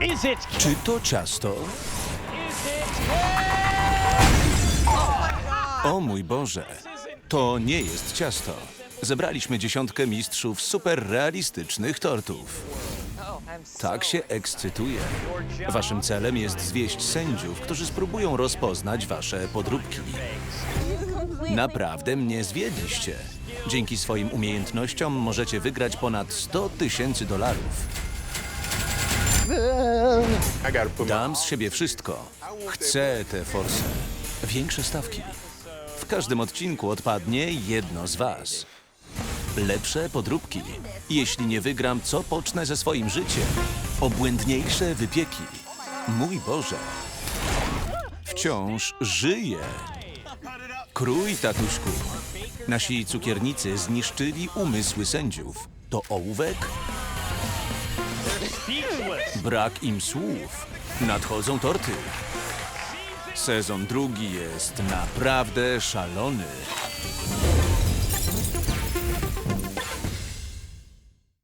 Is it? Czy to ciasto? O mój Boże, to nie jest ciasto. Zebraliśmy dziesiątkę mistrzów superrealistycznych tortów. Tak się ekscytuję. Waszym celem jest zwieść sędziów, którzy spróbują rozpoznać wasze podróbki. Naprawdę mnie zwiedliście. Dzięki swoim umiejętnościom możecie wygrać ponad 100 tysięcy dolarów. Dam z siebie wszystko. Chcę te forsy. Większe stawki. W każdym odcinku odpadnie jedno z was. Lepsze podróbki. Jeśli nie wygram, co pocznę ze swoim życiem? Obłędniejsze wypieki. Mój Boże. Wciąż żyję. Krój, tatuśku. Nasi cukiernicy zniszczyli umysły sędziów. To ołówek? Brak im słów. Nadchodzą torty. Sezon drugi jest naprawdę szalony.